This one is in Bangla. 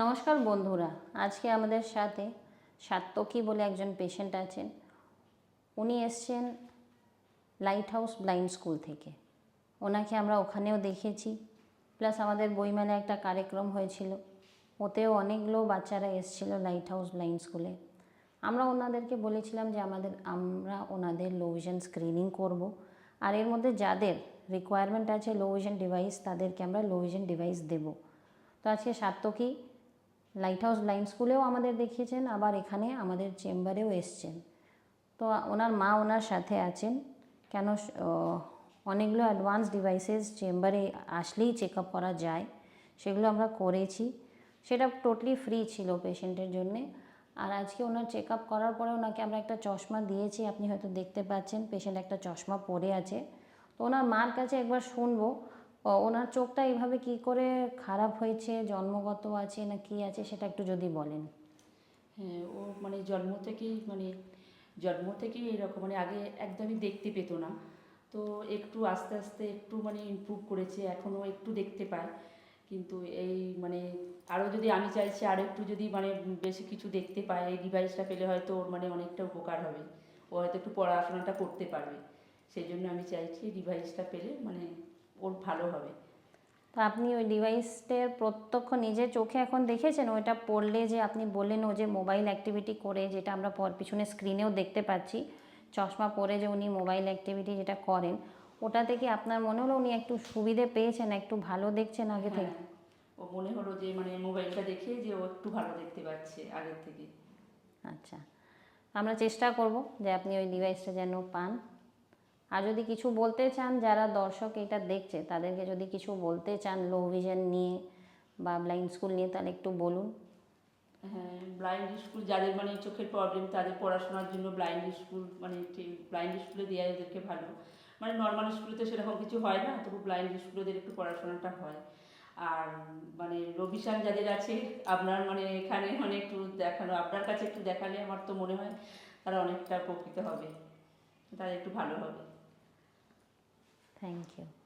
নমস্কার বন্ধুরা, আজকে আমাদের সাথে সাত্তকী বলে একজন পেশেন্ট আছেন। উনি এসছেন লাইট হাউস ব্লাইন্ড স্কুল থেকে। ওনাকে আমরা ওখানেও দেখেছি। প্লাস আমাদের বইমেলা একটা কার্যক্রম হয়েছিল। ওতেও অনেকগুলো বাচ্চারা এসেছিল লাইট হাউস ব্লাইন্ড স্কুলে আমরা ওনাদেরকে বলেছিলাম যে আমাদের, আমরা ওনাদের লো ভিশন স্ক্রিনিং করব। আর এর মধ্যে যাদের রিকোয়ারমেন্ট আছে লো ভিশন ডিভাইস তাদেরকে আমরা লো ভিশন ডিভাইস দেবো। তো আজকে সাত্তকী লাইট হাউস ব্লাইন্ড স্কুলেও আমাদের দেখিয়েছেন, আবার এখানে আমাদের চেম্বারেও এসছেন। তো ওনার মা ওনার সাথে আছেন। কেন অনেকগুলো অ্যাডভান্স ডিভাইসেস চেম্বারে আসলেই চেক আপ করা যায়, সেগুলো আমরা করেছি। সেটা টোটালি ফ্রি ছিল পেশেন্টের জন্যে। আর আজকে ওনার চেক আপ করার পরে ওনাকে আমরা একটা চশমা দিয়েছি, আপনি হয়তো দেখতে পাচ্ছেন পেশেন্ট একটা চশমা পরে আছে। তো ওনার মার কাছে একবার শুনব ওনার চোখটা এইভাবে কি করে খারাপ হয়েছে? জন্মগত আছে না কি আছে সেটা একটু যদি বলেন। হ্যাঁ ও মানে জন্ম থেকেই মানে জন্ম থেকেই এরকম মানে আগে একদমই দেখতে পেত না। তো একটু আস্তে আস্তে একটু মানে ইমপ্রুভ করেছে এখনও একটু দেখতে পায়। কিন্তু এই মানে আরও যদি আমি চাইছি আরও একটু যদি মানে বেশি কিছু দেখতে পায়, এই ডিভাইসটা পেলে হয়তো ওর মানে অনেকটা উপকার হবে। ও হয়তো একটু পড়াশোনাটা করতে পারবে। সেই জন্য আমি চাইছি ডিভাইসটা পেলে মানে ওর ভালো হবে। তো আপনি ওই ডিভাইসটার প্রত্যক্ষ নিজের চোখে এখন দেখেছেন? ওইটা পড়লে যে আপনি বললেন ও যে মোবাইল অ্যাক্টিভিটি করে যেটা আমরা পর পিছনে স্ক্রিনেও দেখতে পাচ্ছি চশমা পরে যে উনি মোবাইল অ্যাক্টিভিটি যেটা করেন ওটা থেকে আপনার মনে হলো উনি একটু সুবিধে পেয়েছেন একটু ভালো দেখছেন আগে থেকে? হ্যাঁ, ও মনে হলো যে মানে মোবাইলটা দেখে যে ও একটু ভালো দেখতে পাচ্ছে আগের থেকে। আচ্ছা। আমরা চেষ্টা করব যে আপনি ওই ডিভাইসটা যেন পান। আর যদি কিছু বলতে চান, যারা দর্শক এটা দেখছে, তাদেরকে যদি কিছু বলতে চান লো ভিশন নিয়ে বা ব্লাইন্ড স্কুল নিয়ে, তাহলে একটু বলুন। হ্যাঁ ব্লাইন্ড স্কুল যাদের মানে চোখের প্রবলেম তাদের পড়াশোনার জন্য ব্লাইন্ড স্কুল মানে ব্লাইন্ড স্কুলে দেওয়া ওদেরকে ভালো। মানে নর্মাল স্কুলে তো সেরকম কিছু হয় না, তবু ব্লাইন্ড স্কুলে ওদের একটু পড়াশোনাটা হয়। আর মানে রবিশান যাদের আছে, আপনার মানে এখানে মানে একটু দেখানো, আপনার কাছে একটু দেখালে আমার তো মনে হয় তারা অনেকটা উপকৃত হবে। তারা একটু ভালো হবে। Thank you.